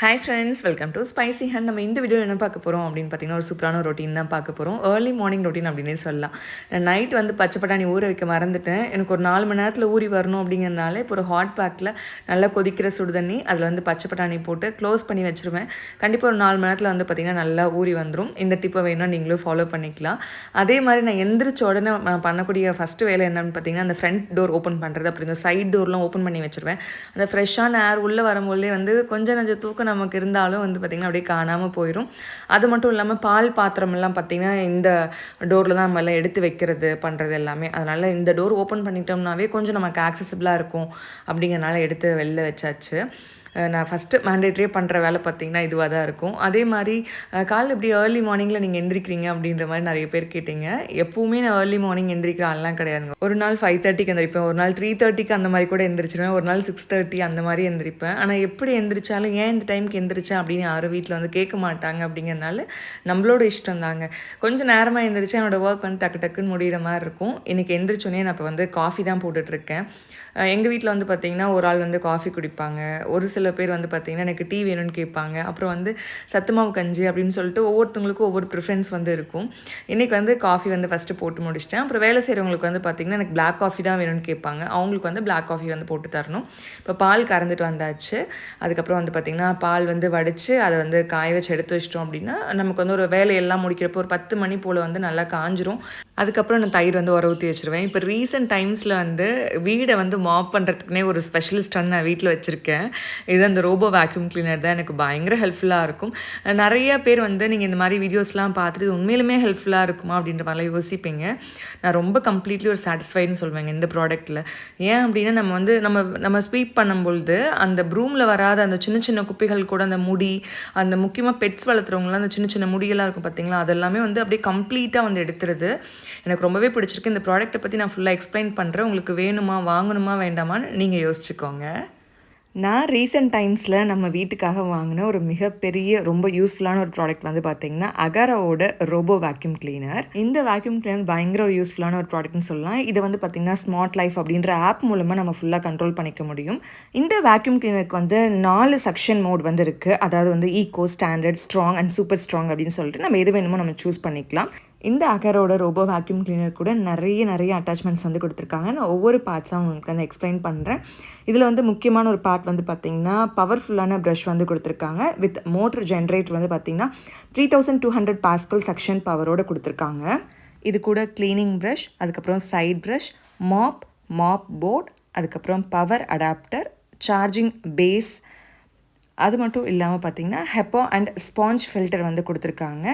Hi friends welcome to spicy hand நம்ம இந்த video என்ன பார்க்க போகிறோம் அப்படின்னு பார்த்தீங்கன்னா ஒரு சூப்பரான ரொட்டீன் தான் பார்க்க போகிறோம் ஏர்லி மார்னிங் ரொட்டீன் அப்படின்னே சொல்லலாம். நான் நைட் வந்து பச்சை பட்டாணி ஊற வைக்க மறந்துட்டேன். எனக்கு ஒரு நாலு மணி நேரத்தில் ஊறி வரணும் அப்படிங்கிறனால இப்போ ஒரு ஹாட் பேக்கில் நல்லா கொதிக்கிற சுடு தண்ணி அதில் வந்து பச்சை பட்டாணி போட்டு க்ளோஸ் பண்ணி வச்சுருவேன். கண்டிப்பாக ஒரு நாலு மணி நேரத்தில் வந்து பார்த்திங்கன்னா நல்லா ஊறி வந்துடும் இந்த டிப்பை வேணால் நீங்களும் ஃபாலோ பண்ணிக்கலாம். அதே மாதிரி நான் எந்திரிச்ச உடனே நான் பண்ணக்கூடிய ஃபஸ்ட்டு வேலை என்னென்னு பார்த்தீங்கன்னா அந்த ஃப்ரண்ட் டோர் ஓப்பன் பண்ணுறது அப்படிங்கிற சைட் டோர்லாம் ஓப்பன் பண்ணி வச்சுருவேன். அந்த ஃப்ரெஷ்ஷான ஏர் உள்ளே வரும்போதே வந்து கொஞ்சம் கொஞ்சம் தூக்கம் நமக்கு இருந்தாலும் வந்து பார்த்திங்கன்னா அப்படியே காணாமல் போயிடும் அது மட்டும் இல்லாமல் பால் பாத்திரமெல்லாம் பார்த்திங்கன்னா இந்த டோரில் தான் நம்ம எல்லாம் எடுத்து வைக்கிறது பண்ணுறது எல்லாமே. அதனால் இந்த டோர் ஓப்பன் பண்ணிட்டோம்னாவே கொஞ்சம் நமக்கு ஆக்சசிபிளாக இருக்கும் அப்படிங்கிறனால எடுத்து வெளில வச்சாச்சு. நான் ஃபஸ்ட்டு மேண்டேட்ரியே பண்ணுற வேலை பார்த்தீங்கன்னா இதுவாக தான் இருக்கும். அதே மாதிரி அஹ் காலைல இப்படி ஏர்லி மார்னிங்கில் நீங்கள் எந்திரிக்கிறீங்க அப்படின்ற மாதிரி நிறைய பேர் கேட்டீங்க. எப்பவுமே நான் ஏர்லி மார்னிங் எந்திரிக்கிற ஆள்லாம் கிடையாதுங்க. ஒரு நாள் ஃபைவ் தேர்ட்டிக்கு எந்திரிப்பேன். ஒரு நாள் த்ரீ தேர்ட்டிக்கு அந்த மாதிரி கூட எந்திரிச்சிருவேன். ஒரு நாள் சிக்ஸ் தேர்ட்டி அந்த மாதிரி எந்திரிப்பேன். ஆனால் எப்படி எந்திரிச்சாலும் ஏன் இந்த டைமுக்கு எந்திரிச்சேன்? அப்படின்னு யாரும் வீட்டில் வந்து கேட்க மாட்டாங்க அப்படிங்கிறனால நம்மளோட இஷ்டம் தாங்க. கொஞ்சம் நேரமாக எந்திரிச்சு என்னோடய ஒர்க் வந்து டக்கு டக்குன்னு முடிகிற மாதிரி இருக்கும். இன்றைக்கி எந்திரிச்சோன்னே நான் இப்போ வந்து காஃபி தான் போட்டுட்ருக்கேன் எங்கள் வீட்டில் வந்து பார்த்திங்கன்னா ஒரு ஆள் வந்து காஃபி குடிப்பாங்க. ஒரு சில பேர் வந்து பார்த்திங்கன்னா எனக்கு டீ வேணும்னு கேட்பாங்க. அப்புறம் வந்து சத்துமாவு கஞ்சி அப்படின்னு சொல்லிட்டு ஒவ்வொருத்தவங்களுக்கும் ஒவ்வொரு ப்ரிஃபரன்ஸ் வந்து இருக்கும். இன்றைக்கி வந்து காஃபி வந்து ஃபஸ்ட்டு போட்டு முடிச்சிட்டேன். அப்புறம் வேலை செய்கிறவங்களுக்கு வந்து பார்த்திங்கன்னா எனக்கு பிளாக் காஃபி தான் வேணும்னு கேட்பாங்க. அவங்களுக்கு வந்து பிளாக் காஃபி வந்து போட்டு தரணும். இப்போ பால் கறந்துட்டு வந்தாச்சு. அதுக்கப்புறம் வந்து பார்த்திங்கன்னா பால் வந்து வடித்து அதை வந்து காய வச்சு எடுத்து வச்சிட்டோம் அப்படின்னா நமக்கு வந்து ஒரு வேலையெல்லாம் முடிக்கிறப்போ ஒரு பத்து மணி போல் வந்து நல்லா காஞ்சிரும். அதுக்கப்புறம் நான் தயிர் வந்து உர ஊற்றி வச்சுருவேன். இப்போ ரீசெண்ட் டைம்ஸில் வந்து வீடை வந்து மாப் பண்ணுறதுக்குனே ஒரு ஸ்பெஷலிஸ்ட் வந்து நான் வீட்டில் வச்சுருக்கேன். இது அந்த ரோபோ வேக்யூம் கிளீனர் தான் எனக்கு பயங்கர ஹெல்ப்ஃபுல்லாக இருக்கும். நிறைய பேர் வந்து நீங்கள் இந்த மாதிரி வீடியோஸ்லாம் பார்த்துட்டு உண்மையிலுமே ஹெல்ப்ஃபுல்லாக இருக்குமா அப்படின்ற மாதிரிலாம் யோசிப்பீங்க. நான் ரொம்ப கம்ப்ளீட்லி ஒரு சாட்டிஸ்ஃபைடுன்னு சொல்லுவேங்க இந்த ப்ராடக்ட்டில் ஏன் அப்படின்னா நம்ம வந்து நம்ம நம்ம ஸ்வீப் பண்ணும்பொழுது அந்த ப்ரூமில் வராத அந்த சின்ன சின்ன குப்பைகள் கூட அந்த முடி அந்த முக்கியமாக பெட்ஸ் வளர்த்துறவங்களாம் அந்த சின்ன சின்ன முடியெல்லாம் இருக்கும் பார்த்தீங்களா அதெல்லாமே வந்து அப்படியே கம்ப்ளீட்டாக வந்து எடுத்துருது. எனக்கு ரொம்பவே பிடிச்சிருக்கு. இந்த ப்ராடக்ட்டை பற்றி நான் ஃபுல்லாக எக்ஸ்பிளைன் பண்ணுறேன் உங்களுக்கு வேணுமா வாங்கணுமா வேண்டாமான்னு நீங்கள் யோசிச்சுக்கோங்க. நான் ரீசெண்ட் டைம்ஸில் நம்ம வீட்டுக்காக வாங்கின ஒரு மிகப்பெரிய ரொம்ப யூஸ்ஃபுல்லான ஒரு ப்ராடக்ட் வந்து பார்த்தீங்கன்னா அகாராவோட ரோபோ வேக்யூம் கிளீனர் இந்த வேக்யூம் கிளீனர் பயங்கர ஒரு யூஸ்ஃபுல்லான ஒரு ப்ராடக்ட்னு சொல்லலாம். இதை வந்து பார்த்திங்கன்னா ஸ்மார்ட் லைஃப் அப்படின்ற ஆப் மூலமாக நம்ம ஃபுல்லாக கண்ட்ரோல் பண்ணிக்க முடியும். இந்த வேக்யூம் கிளீனருக்கு வந்து நாலு செக்ஷன் மோட் வந்து இருக்குது அதாவது வந்து ego standard strong and super strong அப்படின்னு சொல்லிட்டு நம்ம எது வேணுமோ நம்ம சூஸ் பண்ணிக்கலாம். இந்த அகரோட ரோபோ வேக்யூம் கிளீனர் கூட நிறைய நிறைய அட்டாச்மெண்ட்ஸ் வந்து கொடுத்துருக்காங்க. நான் ஒவ்வொரு பார்ட்ஸாக உங்களுக்கு வந்து எக்ஸ்பிளைன் பண்ணுறேன் இதில் வந்து முக்கியமான ஒரு பார்ட் வந்து பார்த்திங்கன்னா பவர்ஃபுல்லான ப்ரஷ் வந்து கொடுத்துருக்காங்க. வித் மோட்டர் ஜென்ரேட் வந்து பார்த்திங்கன்னா three thousand two hundred pascal section பவரோடு கொடுத்துருக்காங்க. இது கூட க்ளீனிங் ப்ரஷ் அதுக்கப்புறம் side brush mop mop board அதுக்கப்புறம் பவர் அடாப்டர் சார்ஜிங் பேஸ் அது மட்டும் இல்லாமல் பார்த்தீங்கன்னா ஹெப்போ அண்ட் ஸ்பாஞ்ச் ஃபில்டர் வந்து கொடுத்துருக்காங்க.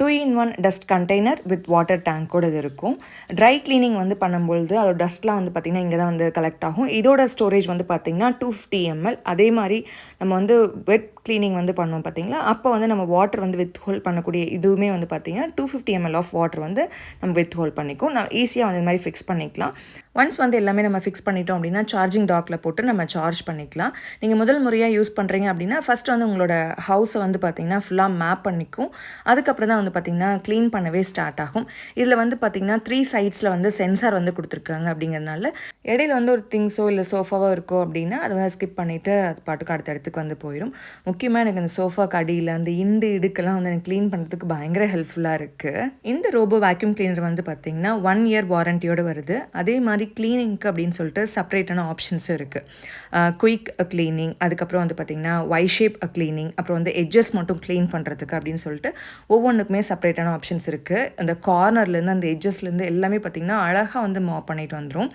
Two in one dust container with water டேங்க்கோட இது இருக்கும். ட்ரை க்ளீனிங் வந்து பண்ணும்பொழுது அதோட டஸ்ட்லாம் வந்து பார்த்திங்கன்னா இங்கே தான் வந்து கலெக்ட் ஆகும். இதோட ஸ்டோரேஜ் வந்து பார்த்திங்கன்னா டூ ஃபிஃப்டி எம்எல் அதே மாதிரி நம்ம வந்து வெட் க்ளீனிங் வந்து பண்ணோம் பார்த்திங்களா அப்போ வந்து நம்ம வாட்டர் வந்து வித் ஹோல்ட் பண்ணக்கூடிய இதுவுமே வந்து பார்த்திங்கன்னா two fifty ML of water வந்து நம்ம வித் ஹோல்ட் பண்ணிக்கும். நான் ஈஸியாக வந்து இந்த மாதிரி ஃபிக்ஸ் பண்ணிக்கலாம். ஒன்ஸ் வந்து எல்லாமே நம்ம ஃபிக்ஸ் பண்ணிட்டோம் அப்படின்னா சார்ஜிங் டாக்கில் போட்டு நம்ம சார்ஜ் பண்ணிக்கலாம். நீங்கள் முதல் முறையாக யூஸ் பண்ணுறீங்க அப்படின்னா ஃபஸ்ட் வந்து உங்களோட ஹவுஸை வந்து பார்த்திங்கன்னா ஃபுல்லாக மேப் பண்ணிக்கும். அதுக்கப்புறம் தான் வந்து பார்த்திங்கன்னா க்ளீன் பண்ணவே ஸ்டார்ட் ஆகும். இதில் வந்து பார்த்திங்கன்னா த்ரீ சைட்ஸில் வந்து சென்சார் வந்து கொடுத்துருக்காங்க அப்படிங்கிறதுனால இடையில வந்து ஒரு திங்ஸோ இல்லை சோஃபாவோ இருக்கோ அப்படின்னா அதை வந்து ஸ்கிப் பண்ணிவிட்டு அது பாட்டுக்கு அடுத்த இடத்துக்கு வந்து போயிடும் முக்கியமாக எனக்கு அந்த சோஃபாக்கு அடியில் அந்த இண்டு இடுக்கெல்லாம் வந்து எனக்கு க்ளீன் பண்ணுறதுக்கு பயங்கர ஹெல்ப்ஃபுல்லாக இருக்குது இந்த ரோபோ வேக்யூம் கிளீனர் வந்து பார்த்திங்கன்னா ஒன் இயர் வாரண்டியோடு வருது. அதே மாதிரி க்ளீனிங்க்கு அப்படின்னு சொல்லிட்டு செப்பரேட்டான ஆப்ஷன்ஸும் இருக்குது குயிக் க்ளீனிங் அதுக்கப்புறம் வந்து பார்த்திங்கன்னா ஒய் ஷேப் க்ளீனிங் அப்புறம் வந்து எட்ஜஸ் மட்டும் க்ளீன் பண்ணுறதுக்கு அப்படின்னு சொல்லிட்டு ஒவ்வொன்றுக்குமே செப்பரேட்டான ஆப்ஷன்ஸ் இருக்குது அந்த கார்னர்லேருந்து அந்த எட்ஜஸ்லேருந்து எல்லாமே பார்த்திங்கன்னா அழகாக வந்து மாப் பண்ணிட்டு வந்துடும்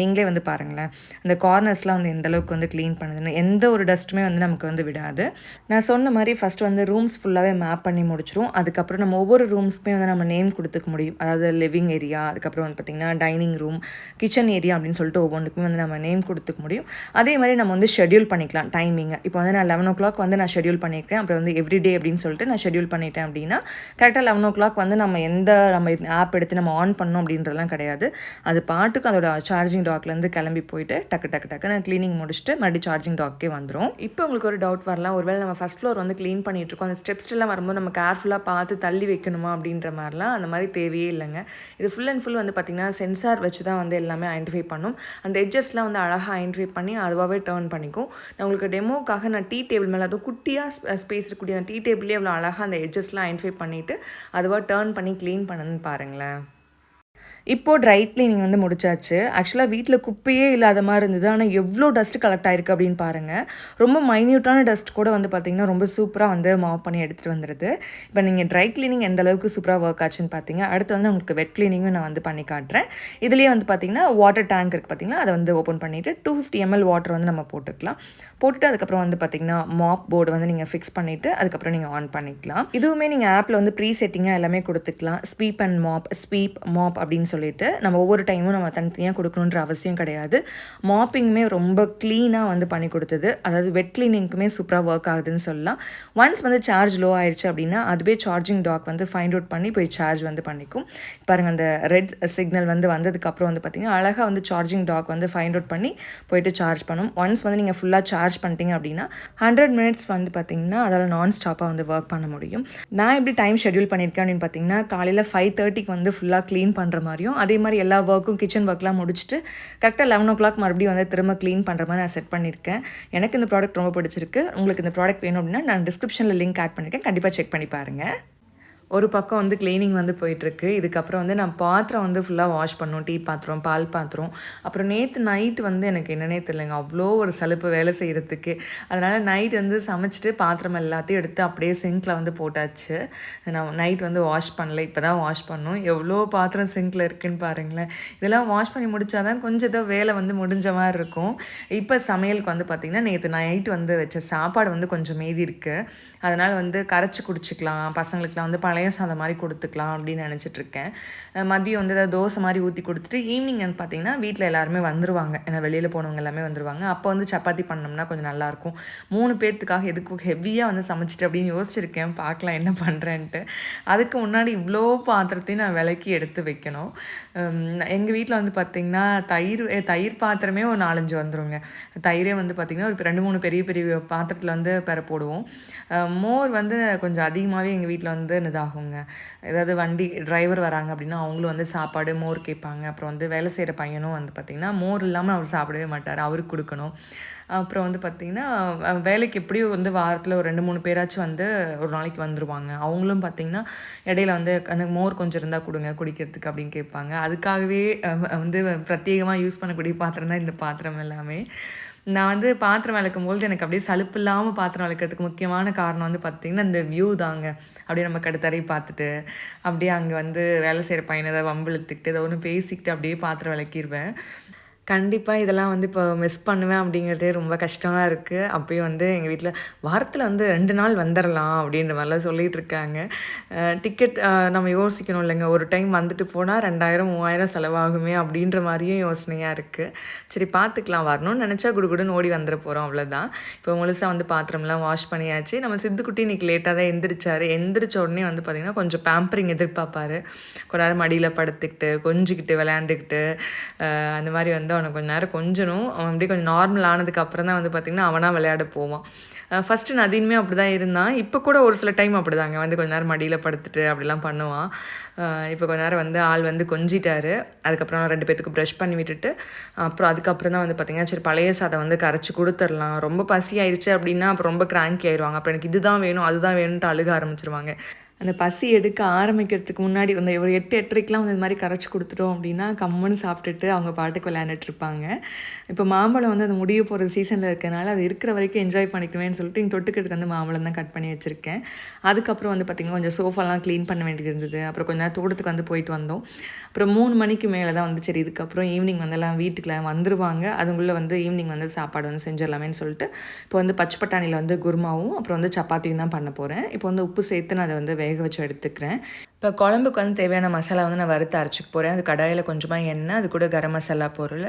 நீங்களே வந்து பாருங்களேன். அந்த கார்னர்ஸ்லாம் வந்து எந்த அளவுக்கு வந்து க்ளீன் பண்ணுதுன்னு எந்த ஒரு டஸ்ட்டுமே வந்து நமக்கு வந்து விடாது. நான் சொன்ன மாதிரி ஃபஸ்ட் வந்து ரூம்ஸ் ஃபுல்லாகவே மேப் பண்ணி முடிச்சிரும். அதுக்கப்புறம் நம்ம ஒவ்வொரு ரூம்ஸ்க்குமே வந்து நம்ம நேம் கொடுத்துக்க முடியும். அதாவது லிவிங் ஏரியா அதுக்கப்புறம் வந்து பார்த்திங்கன்னா டைனிங் ரூம் கிச்சன் ஏரியா அப்படின்னு சொல்லிட்டு ஒவ்வொன்றுக்குமே வந்து நம்ம நேம் கொடுத்துக்க முடியும். அதே மாதிரி நம்ம வந்து ஷெட்யூல் பண்ணிக்கலாம் டைமிங்கை இப்போ வந்து நான் லெவன் ஓ கிளாக் வந்து நான் ஷெட்யூல் பண்ணியிருக்கேன் அப்புறம் வந்து எவ்ரிடே அப்படின்னு சொல்லிட்டு நான் ஷெட்யூல் பண்ணிட்டேன் அப்படின்னா கரெக்டாக லெவன் ஓ கிளாக் வந்து நம்ம எந்த நம்ம ஆப் எடுத்து நம்ம ஆன் பண்ணோம் அப்படின்றதெல்லாம் கிடையாது. அது பாட்டுக்கு அதோட சார்ஜிங் டாக்லேருந்து கிளம்பி போயிட்டு டக்கு டக்கு டக்கு நான் க்ளீனிங் முடிச்சுட்டு மறுபடியும் சார்ஜிங் டாக்கே வந்துடும் இப்போ உங்களுக்கு ஒரு டவுட் வரலாம். ஒருவேளை நம்ம ஃபஸ்ட் ஃப்ளோர் வந்து க்ளீன் பண்ணிட்டு இருக்கோம். அந்த ஸ்டெப்ஸ்லாம் வரும்போது நம்ம கேர்ஃபுல்லாக பார்த்து தள்ளி வைக்கணுமா அப்படின்ற மாதிரிலாம் அந்த மாதிரி தேவையே இல்லைங்க. இது ஃபுல் அண்ட் ஃபுல் வந்து பார்த்திங்கன்னா சென்சார் வச்சு தான் வந்து எல்லாமே ஐடென்டிஃபை பண்ணும். அந்த எட்ஜஸ்லாம் வந்து அழகாக ஐடென்டிஃபை பண்ணி அதுவாகவே டேர்ன் பண்ணிக்கும். நான் உங்களுக்கு டெமோக்காக நான் டீ டேபிள் மேலே அதுவும் குட்டியாக ஸ்பேஸ் இருக்கக்கூடிய அந்த டீ டேபிளே அவ்வளோ அழகாக அந்த எட்ஜஸ்லாம் ஐடென்டிஃபை பண்ணிவிட்டு அதுவாக டேர்ன் பண்ணி க்ளீன் பண்ணுன்னு பாருங்களேன். இப்போது ட்ரை க்ளீனிங் வந்து முடிச்சாச்சு. ஆக்சுவலாக வீட்டில் குப்பையே இல்லாத மாதிரி இருந்தது. ஆனால் எவ்வளோ டஸ்ட் கலெக்ட் ஆயிருக்கு அப்படின்னு பாருங்கள் ரொம்ப மைன்யூட்டான டஸ்ட் கூட வந்து பார்த்திங்கன்னா ரொம்ப சூப்பராக வந்து மாப் பண்ணி எடுத்துகிட்டு வந்துடுது இப்போ நீங்கள் ட்ரை க்ளீனிங் எந்த அளவுக்கு சூப்பராக ஒர்க் ஆச்சுன்னு பார்த்தீங்க அடுத்து வந்து உங்களுக்கு வெட் க்ளீனிங்கும் நான் வந்து பண்ணி காட்டுறேன். இதுலேயே வந்து பார்த்திங்கன்னா வாட்டர் டேங்க் இருக்குது பார்த்திங்கன்னா அதை வந்து ஓப்பன் பண்ணிவிட்டு டூ ஃபிஃப்டி எம்எல் வாட்டர் வந்து நம்ம போட்டுக்கலாம். போட்டுட்டு அதுக்கப்புறம் வந்து பார்த்திங்கன்னா மாப் போர்டு வந்து நீங்கள் ஃபிக்ஸ் பண்ணிவிட்டு அதுக்கப்புறம் நீங்கள் ஆன் பண்ணிக்கலாம். இதுவுமே நீங்கள் ஆப்பில் வந்து ப்ரீ செட்டிங்காக எல்லாமே கொடுத்துக்கலாம். Sweep and mop sweep mop அப்படின்னு சொல்லி சொல்லிட்டு நம்ம ஒவ்வொரு டைமும் நம்ம தனித்தனியாக கொடுக்கணுன்ற அவசியம் கிடையாது. மாப்பிங்குமே ரொம்ப க்ளீனாக வந்து பண்ணி கொடுத்தது. அதாவது வெட் க்ளீனிங்க்குமே சூப்பராக ஒர்க் ஆகுதுன்னு சொல்லலாம். ஒன்ஸ் வந்து சார்ஜ் லோ ஆயிடுச்சு அப்படின்னா அதுவே சார்ஜிங் டாக் வந்து ஃபைண்ட் அவுட் பண்ணி போய் சார்ஜ் வந்து பண்ணிக்கும். பாருங்கள் அந்த ரெட் சிக்னல் வந்து வந்ததுக்கப்புறம் வந்து பார்த்திங்கன்னா அழகாக வந்து சார்ஜிங் டாக் வந்து ஃபைண்ட் அவுட் பண்ணி போயிட்டு சார்ஜ் பண்ணும். ஒன்ஸ் வந்து நீங்கள் ஃபுல்லாக சார்ஜ் பண்ணிட்டீங்க அப்படின்னா ஹண்ட்ரட் மினிட்ஸ் வந்து பார்த்திங்கன்னா அதால் நான் ஸ்டாப்பாக வந்து ஒர்க் பண்ண முடியும். நான் எப்படி டைம் ஷெட்யூல் பண்ணியிருக்கேன் அப்படின்னு பார்த்தீங்கன்னா காலையில் ஃபைவ் தேர்ட்டிக்கு வந்து ஃபுல்லாக க்ளீன் பண்ணுற மாதிரியும் அதே மாதிரி எல்லா ஒர்க்கும் கிச்சன் ஒர்க்லாம் முடிச்சுட்டு கரெக்டாக லெவன் ஓ கிளாக் மறுபடியும் வந்து திரும்ப க்ளீன் பண்ணுற மாதிரி நான் செட் பண்ணியிருக்கேன். எனக்கு இந்த ப்ராடக்ட் ரொம்ப பிடிச்சிருக்கு. உங்களுக்கு இந்த ப்ராடக்ட் வேணும் அப்படின்னா நான் டிஸ்கிரிப்ஷனில் லிங்க் ஆட் பண்ணியிருக்கேன். கண்டிப்பாக செக் பண்ணி பாருங்கள் ஒரு பக்கம் வந்து க்ளீனிங் வந்து போயிட்டுருக்கு. இதுக்கப்புறம் வந்து நான் பாத்திரம் வந்து ஃபுல்லாக வாஷ் பண்ணோம். டீ பாத்திரம் பால் பாத்திரம். அப்புறம் நேற்று நைட்டு வந்து எனக்கு என்னன்னே தெரியலங்க. அவ்வளோ ஒரு சலுப்பு வேலை செய்கிறதுக்கு அதனால் நைட் வந்து சமைச்சிட்டு பாத்திரம் எல்லாத்தையும் எடுத்து அப்படியே சிங்கில் வந்து போட்டாச்சு. நான் நைட் வந்து வாஷ் பண்ணல. இப்போ தான் வாஷ் பண்ணோம். எவ்வளோ பாத்திரம் சிங்கில் இருக்குன்னு பாருங்களேன். இதெல்லாம் வாஷ் பண்ணி முடித்தா தான் கொஞ்சம் ஏதோ வேலை வந்து முடிஞ்ச மாதிரி இருக்கும். இப்போ சமையலுக்கு வந்து பார்த்திங்கன்னா நேற்று நைட் வந்து வச்ச சாப்பாடு வந்து கொஞ்சம் மீதி இருக்குது அதனால் வந்து கரைச்சி குடிச்சிக்கலாம். பசங்களுக்குலாம் வந்து பழைய சாதம் மாதிரி கொடுத்துக்கலாம் அப்படின்னு நினச்சிட்ருக்கேன். மதியம் வந்து ஏதாவது தோசை மாதிரி ஊற்றி கொடுத்துட்டு ஈவினிங் வந்து பார்த்திங்கன்னா வீட்டில் எல்லாருமே வந்துருவாங்க. ஏன்னா வெளியில் போனவங்க எல்லாமே வந்துருவாங்க. அப்போ வந்து சப்பாத்தி பண்ணோம்னா கொஞ்சம் நல்லாயிருக்கும். மூணு பேர்த்துக்காக எதுக்கும் ஹெவியாக வந்து சமைச்சிட்டு அப்படின்னு யோசிச்சிருக்கேன். பார்க்கலாம் என்ன பண்ணுறேன்ட்டு அதுக்கு முன்னாடி இவ்வளோ பாத்திரத்தையும் நான் விளக்கி எடுத்து வைக்கணும். எங்கள் வீட்டில் வந்து பார்த்திங்கன்னா தயிர் தயிர் பாத்திரமே ஒரு நாலஞ்சு வந்துருங்க. தயிரே வந்து பார்த்திங்கன்னா ஒரு ரெண்டு மூணு பெரிய பெரிய பாத்திரத்தில் வந்து பெற போடுவோம். மோர் வந்து கொஞ்சம் அதிகமாகவே எங்கள் வீட்டில் வந்து ஆகுங்க. ஏதாவது வண்டி டிரைவர் வராங்க அப்படின்னா அவங்களும் வந்து சாப்பாடு மோர் கேட்பாங்க. அப்புறம் வந்து வேலை செய்கிற பையனும் வந்து பார்த்திங்கன்னா மோர் இல்லாமல் அவர் சாப்பிடவே மாட்டார். அவருக்கு கொடுக்கணும். அப்புறம் வந்து பார்த்திங்கன்னா வேலைக்கு எப்படியும் வந்து வாரத்தில் ஒரு ரெண்டு மூணு பேராச்சும் வந்து ஒரு நாளைக்கு வந்துருவாங்க. அவங்களும் பார்த்திங்கன்னா இடையில வந்து எனக்கு மோர் கொஞ்சம் இருந்தால் கொடுங்க குடிக்கிறதுக்கு அப்படின்னு கேட்பாங்க. அதுக்காகவே வந்து பிரத்யேகமாக யூஸ் பண்ணக்கூடிய பாத்திரம் தான் இந்த பாத்திரம் எல்லாமே. நான் வந்து பாத்திரம் விளக்கும் பொழுது எனக்கு அப்படியே சலுப்பு இல்லாமல் பாத்திரம் விளக்கிறதுக்கு முக்கியமான காரணம் வந்து பார்த்திங்கன்னா இந்த வியூ தாங்க. அப்படியே நம்ம கடுத்தரை பார்த்துட்டு அப்படியே அங்கே வந்து வேலை செய்கிற பையனை ஏதாவது வம்பிழுத்துக்கிட்டு ஏதோ ஒன்று பேசிக்கிட்டு அப்படியே பாத்திரம் விளக்கிடுவேன் கண்டிப்பாக இதெல்லாம் வந்து இப்போ மிஸ் பண்ணுவேன் அப்படிங்கிறதே ரொம்ப கஷ்டமாக இருக்குது அப்பயும் வந்து எங்கள் வீட்டில் வாரத்தில் வந்து ரெண்டு நாள் வந்துடலாம் அப்படின்ற மாதிரிலாம் சொல்லிகிட்டு இருக்காங்க. டிக்கெட் நம்ம யோசிக்கணும் இல்லைங்க. ஒரு டைம் வந்துட்டு போனால் ரெண்டாயிரம் மூவாயிரம் செலவாகுமே அப்படின்ற மாதிரியும் யோசனையாக இருக்குது சரி பார்த்துக்கலாம் வரணும்னு நினச்சா குடுகுடுன்னு ஓடி வந்துட போகிறோம் அவ்வளோதான் இப்போ முழுசாக வந்து பாத்திரம்லாம் வாஷ் பண்ணியாச்சு. நம்ம சித்துக்குட்டி இன்றைக்கி லேட்டாக தான் எந்திரிச்சார். எந்திரிச்ச உடனே வந்து பார்த்திங்கன்னா கொஞ்சம் பேம்பரிங் எதிர்பார்ப்பார் கொஞ்ச நேரம் மடியில் படுத்துக்கிட்டு கொஞ்சிக்கிட்டு விளையாண்டுக்கிட்டு அந்த மாதிரி வந்து அவனை கொஞ்ச நேரம் கொஞ்சணும். அவன் அப்படியே கொஞ்சம் நார்மல் ஆனதுக்கு அப்புறம் தான் வந்து பார்த்திங்கன்னா அவனாக விளையாட போவான். ஃபஸ்ட்டு நதியுமே அப்படி தான் இருந்தான். இப்போ கூட ஒரு சில டைம் அப்படிதாங்க. வந்து கொஞ்ச நேரம் மடியில் படுத்துட்டு அப்படிலாம் பண்ணுவான். இப்போ கொஞ்ச நேரம் வந்து ஆள் வந்து கொஞ்சிட்டாரு. அதுக்கப்புறம் ரெண்டு பேத்துக்கு ப்ரஷ் பண்ணி விட்டுட்டு அப்புறம் அதுக்கப்புறம் தான் வந்து பார்த்திங்கன்னா சரி பழைய சாதம் வந்து கரைச்சி கொடுத்துடலாம். ரொம்ப பசி ஆயிடுச்சு அப்படின்னா அப்புறம் ரொம்ப கிராங்கி ஆயிடுவாங்க அப்புறம் எனக்கு இதுதான் வேணும் அதுதான் வேணும்ட்டு அழுக ஆரம்பிச்சிருவாங்க. அந்த பசி எடுக்க ஆரம்பிக்கிறதுக்கு முன்னாடி அந்த ஒரு எட்டு எட்டரைக்கெலாம் வந்து இது மாதிரி கரைச்சி கொடுத்துட்டோம் அப்படின்னா கம்முன்னு சாப்பிட்டுட்டு அவங்க பாட்டுக்கு விளையாண்டுட்டு இருப்பாங்க. இப்போ மாம்பழம் வந்து அது முடிய போகிற சீசனில் இருக்கிறனால அது இருக்கிற வரைக்கும் என்ஜாய் பண்ணிக்குவேன்னு சொல்லிட்டு இங்கே தொட்டுக்கிறதுக்கு வந்து மாம்பழம் தான் கட் பண்ணி வச்சுருக்கேன். அதுக்கப்புறம் வந்து பார்த்திங்கன்னா கொஞ்சம் சோஃபாலாம் க்ளீன் பண்ண வேண்டியது இருந்தது. அப்புறம் கொஞ்ச நேரம் தோட்டத்துக்கு வந்து போயிட்டு வந்தோம். அப்புறம் மூணு மணிக்கு மேலே தான் வந்து சரி இதுக்கப்புறம் ஈவினிங் வந்து எல்லாம் வீட்டுக்குலாம் வந்துருவாங்க. அதுக்குள்ளே வந்து ஈவினிங் வந்து சாப்பாடு வந்து செஞ்சிடலாமேன்னு சொல்லிட்டு இப்போ வந்து பச்சை பட்டாணியில் வந்து குருமாவும் அப்புறம் வந்து சப்பாத்தியும் தான் பண்ண போகிறேன் இப்போ வந்து உப்பு சேர்த்து நான் அதை வந்து வேக வச்சு எடுத்துக்கிறேன். இப்போ குழம்புக்கு வந்து தேவையான மசாலா வந்து நான் வறுத்து அரைச்சிக்க போகிறேன் அது கடாயில் கொஞ்சமாக எண்ணெய் அது கூட கரம் மசாலா பொருள்.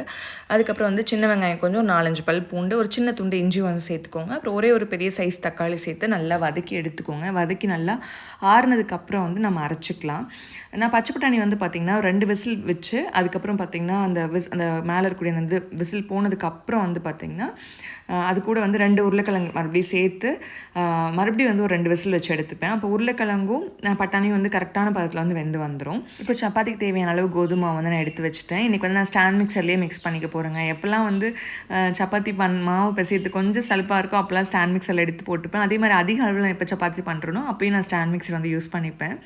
அதுக்கப்புறம் வந்து சின்ன வெங்காயம் கொஞ்சம் நாலஞ்சு பல் பூண்டு ஒரு சின்ன துண்டு இஞ்சி வந்து சேர்த்துக்கோங்க. அப்புறம் ஒரே ஒரு பெரிய சைஸ் தக்காளி சேர்த்து நல்லா வதக்கி எடுத்துக்கோங்க. வதக்கி நல்லா ஆறுனதுக்கப்புறம் வந்து நம்ம அரைச்சிக்கலாம். நான் பச்சை பட்டாணி வந்து பார்த்திங்கன்னா ரெண்டு விசில் வச்சு அதுக்கப்புறம் பார்த்திங்கன்னா அந்த விஸ் அந்த மேலே இருக்கக்கூடிய அந்த விசில் போனதுக்கப்புறம் வந்து பார்த்திங்கன்னா அது கூட வந்து ரெண்டு உருளைக்கிழங்கு மறுபடியும் சேர்த்து மறுபடியும் வந்து ஒரு ரெண்டு விசில் வச்சு எடுத்துப்பேன். அப்போ உருளைக்கிழங்கும் பட்டாணியும் வந்து கரெக்டாக கரெக்டான பதத்தில் வந்து வெந்து வந்துடும் இப்போ சப்பாத்திக்கு தேவையான அளவு கோதுமை வந்து நான் எடுத்து வச்சுட்டேன். இன்றைக்கி வந்து நான் ஸ்டாண்ட் மிக்சர்லேயே மிக்ஸ் பண்ணிக்க போகிறேங்க எப்போல்லாம் வந்து சப்பாத்தி பண் மாவு பிசையறது கொஞ்சம் சலுப்பாக இருக்கும் அப்போல்லாம் ஸ்டாண்ட் மிக்சரில் எடுத்து போட்டுப்பேன். அதே மாதிரி அதிக அளவில் எப்போ சப்பாத்தி பண்ணுறனோ அப்போயும் நான் ஸ்டாண்ட் மிக்சர் வந்து யூஸ் பண்ணிப்பேன்.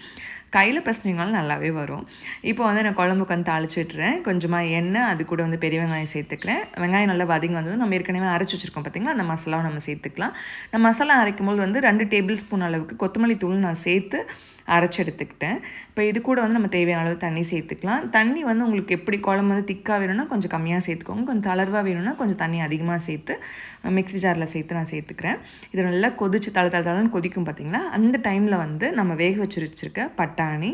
கையில் பசனிங்கனாலும் நல்லாவே வரும். இப்போ வந்து நான் குழம்புக்கு வந்து தாளிச்சு விட்டுறேன். கொஞ்சமாக எண்ணெய் அது கூட வந்து பெரிய வெங்காயம் சேர்த்துக்கிறேன். வெங்காயம் நல்லா வதங்கி வந்ததும் நம்ம ஏற்கனவே அரைச்சி வச்சுருக்கோம் பார்த்திங்களா அந்த மசாலாவை நம்ம சேர்த்துக்கலாம். நம்ம மசாலா அரைக்கும் போது வந்து ரெண்டு டேபிள் ஸ்பூன் அளவுக்கு கொத்தமல்லி தூள் நான் சேர்த்து அரைச்சி எடுத்துக்கிட்டேன் இப்போ இது கூட வந்து நம்ம தேவையான அளவு தண்ணி சேர்த்துக்கலாம். தண்ணி வந்து உங்களுக்கு எப்படி குழம்பு வந்து திக்காக வேணும்னா கொஞ்சம் கம்மியாக சேர்த்துக்கோங்க. கொஞ்சம் தளர்வாக வேணும்னா கொஞ்சம் தண்ணி அதிகமாக சேர்த்து மிக்ஸி ஜாரில் சேர்த்து நான் சேர்த்துக்கிறேன். இது நல்லா கொதிச்சு தள தளன்னு கொதிக்கும் பார்த்தீங்களா? அந்த டைமில் வந்து நம்ம வேக வச்சு வச்சுருக்க பட்டாணி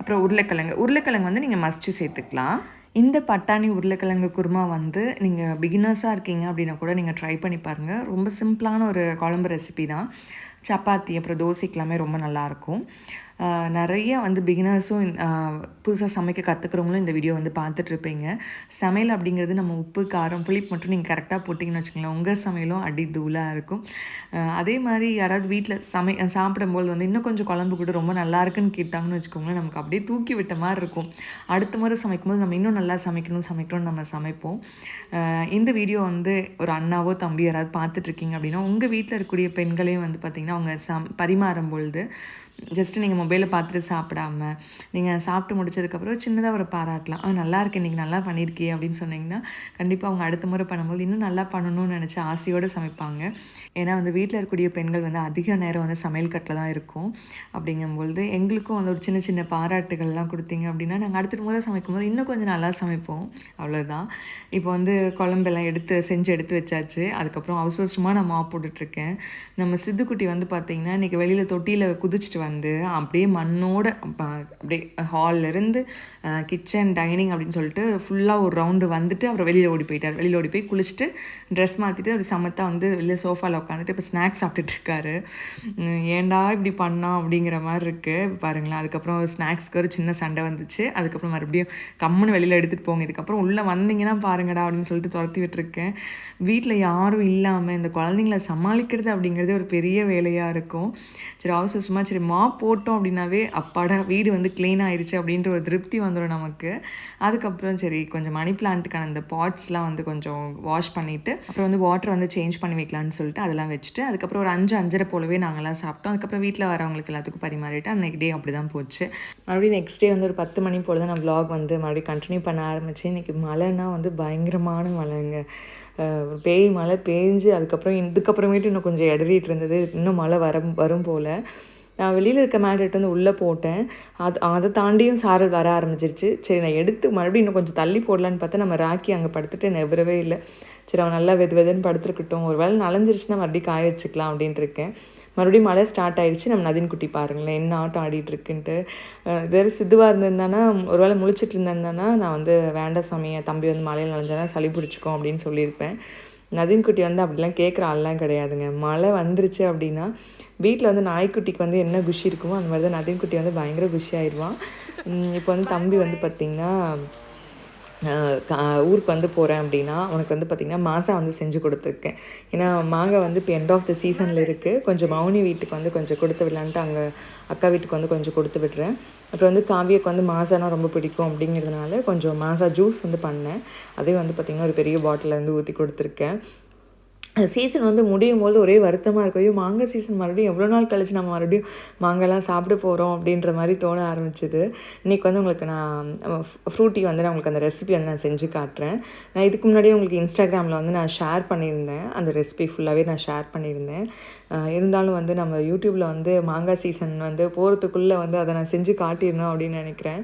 அப்புறம் உருளைக்கிழங்கு. உருளைக்கிழங்கு வந்து நீங்கள் மசிச்சு சேர்த்துக்கலாம். இந்த பட்டாணி உருளைக்கிழங்கு குருமா வந்து நீங்கள் பிகினர்ஸாக இருக்கீங்க அப்படின்னா கூட நீங்கள் ட்ரை பண்ணி பாருங்கள் ரொம்ப சிம்பிளான ஒரு குழம்பு ரெசிபி தான். சப்பாத்தி அப்புறம் தோசைக்கெல்லாமே ரொம்ப நல்லாயிருக்கும் நிறைய வந்து பிகினர்ஸும் புதுசாக சமைக்க கற்றுக்கிறவங்களும் இந்த வீடியோ வந்து பார்த்துட்ருப்பீங்க. சமையல் அப்படிங்கிறது நம்ம உப்பு காரம் புளிப்பு மட்டும் நீங்கள் கரெக்டாக போட்டிங்கன்னு வச்சுக்கோங்களேன். உங்கள் சமையலும் அடி தூளாக இருக்கும். அதே மாதிரி யாராவது வீட்டில் சமை சாப்பிடும்போது வந்து இன்னும் கொஞ்சம் குழம்பு கூட ரொம்ப நல்லா இருக்குன்னு கேட்டாங்கன்னு வச்சுக்கோங்களேன் நமக்கு அப்படியே தூக்கி விட்ட மாதிரி இருக்கும். அடுத்த முறை சமைக்கும்போது நம்ம இன்னும் நல்லா சமைக்கணும் சமைக்கணும்னு நம்ம சமைப்போம். இந்த வீடியோ வந்து ஒரு அண்ணாவோ தம்பி யாராவது பார்த்துட்ருக்கீங்க அப்படின்னா உங்கள் வீட்டில் இருக்கக்கூடிய பெண்களையும் வந்து பார்த்திங்கன்னா அவங்க சம் பரிமாறும் பொழுது ஜஸ்ட்டு நீங்கள் மொபைலை பார்த்துட்டு சாப்பிடாம நீங்கள் சாப்பிட்டு முடிச்சதுக்கப்புறம் சின்னதாக ஒரு பாராட்டலாம். ஆ நல்லா இருக்கு இன்றைக்கி நல்லா பண்ணியிருக்கியே அப்படின்னு சொன்னீங்கன்னா கண்டிப்பாக அவங்க அடுத்த முறை பண்ணும்போது இன்னும் நல்லா பண்ணணும்னு நினச்சி ஆசையோடு சமைப்பாங்க. ஏன்னா வந்து வீட்டில் இருக்கக்கூடிய பெண்கள் வந்து அதிக நேரம் வந்து சமையல் கட்டில் தான் இருக்கும். அப்படிங்கும்பொழுது எங்களுக்கும் வந்து ஒரு சின்ன சின்ன பாராட்டுகள்லாம் கொடுத்தீங்க அப்படின்னா நாங்கள் அடுத்த முறை சமைக்கும்போது இன்னும் கொஞ்சம் நல்லா சமைப்போம். அவ்வளோதான் இப்போ வந்து குழம்பெல்லாம் எடுத்து செஞ்சு எடுத்து வச்சாச்சு. அதுக்கப்புறம் அவசர அவசரமாக நான் மாப் போட்டுட்ருக்கேன். நம்ம சித்துக்குட்டி வந்து பார்த்தீங்கன்னா இன்றைக்கி வெளியில் தொட்டியில் குதிச்சுட்டு வந்து அப்படியே மண்ணோட அப்படியே ஹால்லேருந்து கிச்சன் டைனிங் அப்படின்னு சொல்லிட்டு ஃபுல்லாக ஒரு ரவுண்டு வந்துட்டு அப்புறம் வெளியில் ஓடி போயிட்டார். வெளியில் ஓடி போய் குளிச்சுட்டு ட்ரெஸ் மாற்றிட்டு அப்படி சமத்தா வந்து வெளியில் சோஃபாவில் உட்காந்துட்டு இப்போ ஸ்நாக்ஸ் சாப்பிட்டுட்டு இருக்காரு ஏன்டா இப்படி பண்ணா அப்படிங்கிற மாதிரி இருக்குது பாருங்களேன் அதுக்கப்புறம் ஸ்நாக்ஸ்க்கு ஒரு சின்ன சண்டை வந்துச்சு. அதுக்கப்புறம் மறுபடியும் கம்முன்னு வெளியில் எடுத்துகிட்டு போங்க. இதுக்கப்புறம் உள்ளே வந்தீங்கன்னா பாருங்கடா அப்படின்னு சொல்லிட்டு துரத்தி விட்டுருக்கேன். வீட்டில் யாரும் இல்லாமல் இந்த குழந்தைங்கள சமாளிக்கிறது அப்படிங்கிறதே ஒரு பெரிய வேலையாக இருக்கும். சரி ஹவுஸ் சும்மா சரி மா போட்டோம் அப்படின்னாவே அப்பாடா வீடு வந்து க்ளீன் ஆயிடுச்சு அப்படின்ற ஒரு திருப்தி வந்துடும் நமக்கு. அதுக்கப்புறம் சரி கொஞ்சம் மணி பிளான்ட்டுக்கான இந்த பாட்ஸ்லாம் வந்து கொஞ்சம் வாஷ் பண்ணிவிட்டு அப்புறம் வந்து வாட்டர் வந்து சேஞ்ச் பண்ணி வைக்கலான்னு சொல்லிட்டு அதெல்லாம் வச்சுட்டு அதுக்கப்புறம் ஒரு அஞ்சு அஞ்சரை போலவே நாங்கள்லாம் சாப்பிட்டோம். அதுக்கப்புறம் வீட்டில் வரவங்களுக்கு எல்லாத்துக்கும் பரிமாறிட்டு அன்னைக்கு டே அப்படி தான் போச்சு. மறுபடியும் நெக்ஸ்ட் டே வந்து ஒரு பத்து மணி போல் தான் நான் வ்ளாக் வந்து மறுபடியும் கண்டினியூ பண்ண ஆரம்பித்தேன் இன்றைக்கி மழைன்னா வந்து பயங்கரமான மழைங்க. பேய் மழை பேஞ்சு அதுக்கப்புறம் இதுக்கப்புறமேட்டு இன்னும் கொஞ்சம் இடறிட்டு இருந்தது. இன்னும் மழை வரும் வரும் போல். நான் வெளியில் இருக்க மேட் வந்து உள்ளே போட்டேன். அது அதை தாண்டியும் சாரல் வர ஆரம்பிச்சிருச்சு. சரி நான் எடுத்து மறுபடியும் இன்னும் கொஞ்சம் தள்ளி போடலான்னு பார்த்தா நம்ம ராக்கி அங்கே படுத்துட்டு நெவரவே இல்லை. சரி அவன் நல்லா வெது வெதுன்னு படுத்துருக்கட்டும். ஒரு வேளை நனைஞ்சிருச்சுன்னா மறுபடியும் காய வச்சுக்கலாம் அப்படின்ட்டு இருக்கேன். மறுபடியும் மழை ஸ்டார்ட் ஆயிடுச்சு. நம்ம நதின் குட்டி பாருங்களேன் என்ன ஆட்டம் ஆடிட்டு இருக்குன்ட்டு. வேறு சித்துவாக இருந்திருந்தானா ஒரு வேளை முழிச்சிட்டு இருந்திருந்தானா நான் வந்து வேண்டாம் சாமி தம்பி வந்து மழையில் நனைஞ்சானா சளி பிடிச்சிக்கும் அப்படின்னு சொல்லியிருப்பேன். நதின் குட்டி வந்து அப்படிலாம் கேட்குற ஆள்லாம் கிடையாதுங்க. மழை வந்துருச்சு அப்படின்னா வீட்டில் வந்து நாய்க்குட்டிக்கு வந்து என்ன குஷி இருக்குமோ அந்த மாதிரி தான் நதின் குட்டி வந்து பயங்கர குஷி ஆயிடுவான். இப்போ வந்து தம்பி வந்து பார்த்திங்கன்னா ஊருக்கு வந்து போகிறேன் அப்படின்னா உனக்கு வந்து பார்த்திங்கன்னா மாசா வந்து செஞ்சு கொடுத்துருக்கேன். ஏன்னா மாங்காய் வந்து இப்போ எண்ட் ஆஃப் த சீசனில் இருக்குது கொஞ்சம் மௌனி வீட்டுக்கு வந்து கொஞ்சம் கொடுத்து விடலான்ட்டு அங்கே அக்கா வீட்டுக்கு வந்து கொஞ்சம் கொடுத்து விடுறேன். அப்புறம் வந்து காவியக்கு வந்து மாசானா ரொம்ப பிடிக்கும் அப்படிங்கிறதுனால கொஞ்சம் மாசா ஜூஸ் வந்து பண்ணேன். அதே வந்து பார்த்திங்கன்னா ஒரு பெரிய பாட்டிலேருந்து ஊற்றி கொடுத்துருக்கேன். சீசன் வந்து முடியும் போது ஒரே வருத்தமாக இருக்கும். ஐயோ மாங்காய் சீசன் மறுபடியும் எவ்வளோ நாள் கழிச்சு நம்ம மறுபடியும் மாங்காய்லாம் சாப்பிட போகிறோம் அப்படின்ற மாதிரி தோண ஆரம்பிச்சிது. இன்றைக்கி வந்து உங்களுக்கு நான் ஃப்ரூட்டி வந்து நான் உங்களுக்கு அந்த ரெசிபி வந்து நான் செஞ்சு காட்டுறேன். நான் இதுக்கு முன்னாடியே உங்களுக்கு இன்ஸ்டாகிராமில் வந்து நான் ஷேர் பண்ணியிருந்தேன். அந்த ரெசிபி ஃபுல்லாகவே நான் ஷேர் பண்ணியிருந்தேன். இருந்தாலும் வந்து நம்ம யூடியூப்பில் வந்து மாங்காய் சீசன் வந்து போகிறதுக்குள்ளே வந்து அதை நான் செஞ்சு காட்டிடணும் அப்படின்னு நினைக்கிறேன்.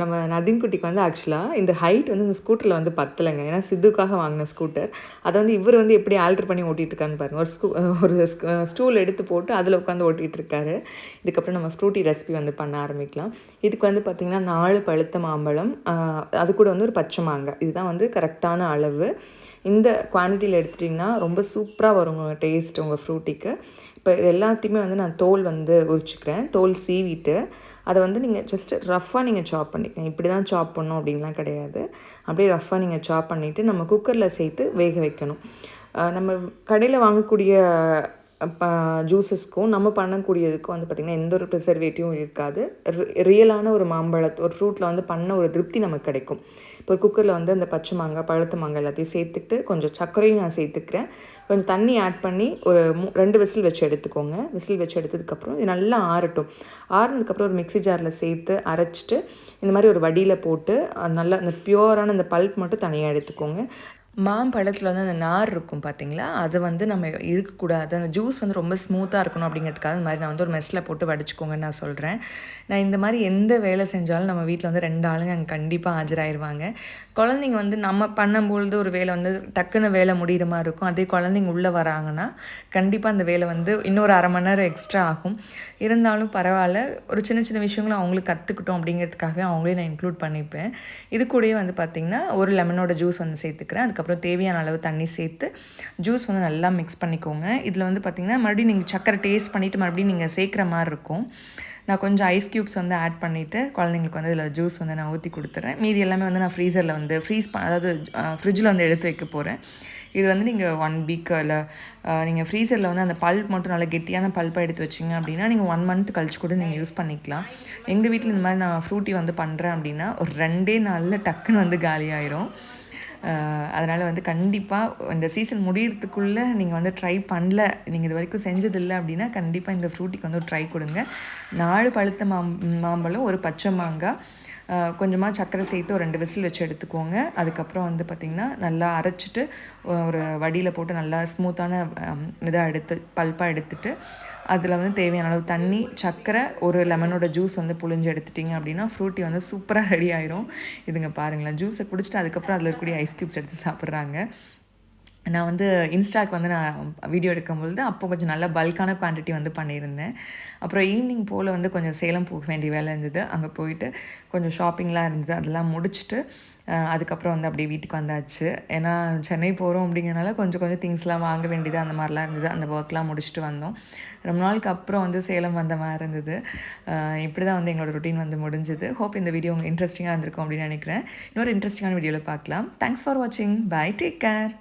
நம்ம நதின் குட்டிக்கு வந்து ஆக்சுவலாக இந்த ஹைட் வந்து இந்த ஸ்கூட்டரில் வந்து பத்தலைங்க. ஏன்னா சித்துக்காக வாங்கின ஸ்கூட்டர் அதை வந்து இவர் வந்து எப்படி ஆல்டர் பண்ணி ஓட்டிகிட்டு இருக்கான்னு பாருங்க. ஒரு ஸ்கூ ஒரு ஸ்டூல் எடுத்து போட்டு அதில் உட்காந்து ஓட்டிகிட்டு இருக்காரு இதுக்கப்புறம் நம்ம ஃப்ரூட்டி ரெசிபி வந்து பண்ண ஆரம்பிக்கலாம். இதுக்கு வந்து பார்த்திங்கன்னா நாலு பழுத்த மாம்பழம் அது கூட வந்து ஒரு பச்சை மாங்காய். இதுதான் வந்து கரெக்டான அளவு. இந்த குவான்டிட்டியில் எடுத்துட்டிங்கன்னா ரொம்ப சூப்பராக வரும் டேஸ்ட் உங்கள் ஃப்ரூட்டிக்கு இப்போ இது எல்லாத்தையுமே வந்து நான் தோல் வந்து உரிச்சுக்கிறேன். தோல் சீவிட்டு அதை வந்து நீங்கள் ஜஸ்ட் ரஃப்பாக நீங்கள் சாப் பண்ணிக்கலாம் இப்படி தான் சாப் பண்ணணும் அப்படின்லாம் கிடையாது. அப்படியே ரஃப்பாக நீங்கள் சாப் பண்ணிவிட்டு நம்ம குக்கரில் சேர்த்து வேக வைக்கணும். நம்ம கடையில் வாங்கக்கூடிய ஜூஸஸ்க்கும் நம்ம பண்ணக்கூடியதுக்கும் வந்து பார்த்திங்கன்னா எந்த ஒரு ப்ரிசர்வேட்டிவும் இருக்காது. ரியலான ஒரு மாம்பழத்தை ஒரு ஃப்ரூட்டில் வந்து பண்ண ஒரு திருப்தி நமக்கு கிடைக்கும். இப்போ ஒரு குக்கரில் வந்து அந்த பச்சை மாங்காய் பழுத்த மாங்காய் எல்லாத்தையும் சேர்த்துட்டு கொஞ்சம் சர்க்கரையும் நான் சேர்த்துக்கிறேன். கொஞ்சம் தண்ணி ஆட் பண்ணி ஒரு ரெண்டு விசில் வச்சு எடுத்துக்கோங்க. விசில் வச்சு எடுத்ததுக்கப்புறம் இது நல்லா ஆறட்டும். ஆறுனதுக்கப்புறம் ஒரு மிக்ஸி ஜாரில் சேர்த்து அரைச்சிட்டு இந்த மாதிரி ஒரு வடியில் போட்டு அது நல்லா அந்த பியூரான அந்த பல்ப் மட்டும் தனியாக எடுத்துக்கோங்க. மாம்பழத்தில் வந்து அந்த நார் இருக்கும் பார்த்தீங்களா அது வந்து நம்ம இருக்கக்கூடாது. அந்த ஜூஸ் வந்து ரொம்ப ஸ்மூத்தாக இருக்கணும் அப்படிங்கிறதுக்காக இந்த மாதிரி நான் வந்து ஒரு மெஸ்ஸில் போட்டு வடிச்சுக்கோங்கன்னு நான் சொல்கிறேன் நான் இந்த மாதிரி எந்த வேலை செஞ்சாலும் நம்ம வீட்டில் வந்து ரெண்டு ஆளுங்க அங்கே கண்டிப்பாக ஆஜராயிருவாங்க. குழந்தைங்க வந்து நம்ம பண்ணும்பொழுது ஒரு வேலை வந்து டக்குன்னு வேலை முடிகிற மாதிரி இருக்கும். அதே குழந்தைங்க உள்ளே வராங்கன்னா கண்டிப்பாக அந்த வேலை வந்து இன்னொரு அரை மணி நேரம் எக்ஸ்ட்ரா ஆகும். இருந்தாலும் பரவாயில்ல. ஒரு சின்ன சின்ன விஷயங்களும் அவங்களுக்கு கற்றுக்கிட்டோம் அப்படிங்கிறதுக்காகவே அவங்களே நான் இன்க்ளூட் பண்ணிப்பேன். இது கூடயே வந்து பார்த்திங்கன்னா ஒரு லெமனோட ஜூஸ் வந்து சேர்த்துக்கிறேன். அதுக்கப்புறம் தேவையான அளவு தண்ணி சேர்த்து ஜூஸ் வந்து நல்லா மிக்ஸ் பண்ணிக்கோங்க. இதில் வந்து பார்த்திங்கன்னா மறுபடியும் நீங்கள் சக்கரை டேஸ்ட் பண்ணிவிட்டு மறுபடியும் நீங்கள் சேர்க்குற மாதிரி இருக்கும். நான் கொஞ்சம் ஐஸ் க்யூப்ஸ் வந்து ஆட் பண்ணிவிட்டு குழந்தைங்களுக்கு வந்து இதில் ஜூஸ் வந்து நான் ஊற்றி கொடுத்துறேன். மீதி எல்லாமே வந்து நான் ஃப்ரீசரில் வந்து ஃப்ரீஸ் ப அதாவது ஃப்ரிட்ஜில் வந்து எடுத்து வைக்க போகிறேன் இது வந்து நீங்கள் ஒன் வீக் இல்லை நீங்கள் ஃப்ரீசரில் வந்து அந்த பல்ப் மட்டும் நல்லா கெட்டியான பல்ப்பாக எடுத்து வச்சிங்க அப்படின்னா நீங்கள் ஒன் மந்த் கழிச்சு கூட நீங்கள் யூஸ் பண்ணிக்கலாம். எங்கள் வீட்டில் இந்த மாதிரி நான் ஃப்ரூட்டி வந்து பண்ணுறேன் அப்படின்னா ஒரு ரெண்டே நாளில் டக்குன்னு வந்து காலியாயிரும். அதனால் வந்து கண்டிப்பாக இந்த சீசன் முடியறதுக்குள்ளே நீங்கள் வந்து ட்ரை பண்ணல நீங்கள் இது வரைக்கும் செஞ்சதில்லை அப்படின்னா கண்டிப்பாக இந்த ஃப்ரூட்டிக்கு வந்து ஒரு ட்ரை கொடுங்க. நாலு பழுத்த மாம் மாம்பழம் ஒரு பச்சை மாங்காய் கொஞ்சமாக சர்க்கரை சேர்த்து ஒரு ரெண்டு விசில் வச்சு எடுத்துக்கோங்க. அதுக்கப்புறம் வந்து பார்த்திங்கன்னா நல்லா அரைச்சிட்டு ஒரு வடியில் போட்டு நல்லா ஸ்மூத்தான இதாக எடுத்து பல்ப்பாக எடுத்துட்டு அதில் வந்து தேவையான அளவு தண்ணி சர்க்கரை ஒரு லெமனோட ஜூஸ் வந்து புழிஞ்சு எடுத்துட்டிங்க அப்படின்னா ஃப்ரூட்டி வந்து சூப்பராக ரெடி ஆயிரும். இதுங்க பாருங்களேன் ஜூஸை குடிச்சிட்டு அதுக்கப்புறம் அதில் இருக்கக்கூடிய ஐஸ் க்யூப்ஸ் எடுத்து சாப்பிட்றாங்க. நான் வந்து இன்ஸ்டாக்கு வந்து நான் வீடியோ எடுக்கும்பொழுது அப்போ கொஞ்சம் நல்ல பல்கான குவான்டிட்டி வந்து பண்ணியிருந்தேன். அப்புறம் ஈவினிங் போல் வந்து கொஞ்சம் சேலம் போக வேண்டிய வேலை இருந்தது. அங்கே போயிட்டு கொஞ்சம் ஷாப்பிங்லாம் இருந்தது. அதெல்லாம் முடிச்சுட்டு அதுக்கப்புறம் வந்து அப்படியே வீட்டுக்கு வந்தாச்சு. ஏன்னா சென்னை போகிறோம் அப்படிங்கிறனால கொஞ்சம் கொஞ்சம் திங்ஸ்லாம் வாங்க வேண்டியது அந்த மாதிரிலாம் இருந்தது. அந்த ஒர்க்லாம் முடிச்சுட்டு வந்தோம். ரொம்ப நாளுக்கு அப்புறம் வந்து சேலம் வந்த மாதிரி இருந்தது. இப்படி தான் வந்து எங்களோட ருட்டீன் வந்து முடிஞ்சது. ஹோப் இந்த வீடியோ உங்களுக்கு இன்ட்ரெஸ்டிங்காக இருந்திருக்கும் அப்படின்னு நினைக்கிறேன். இன்னொரு இன்ட்ரெஸ்டிங்கான வீடியோவில் பார்க்கலாம். தேங்க்ஸ் ஃபார் வாட்சிங் பை டேக் கேர்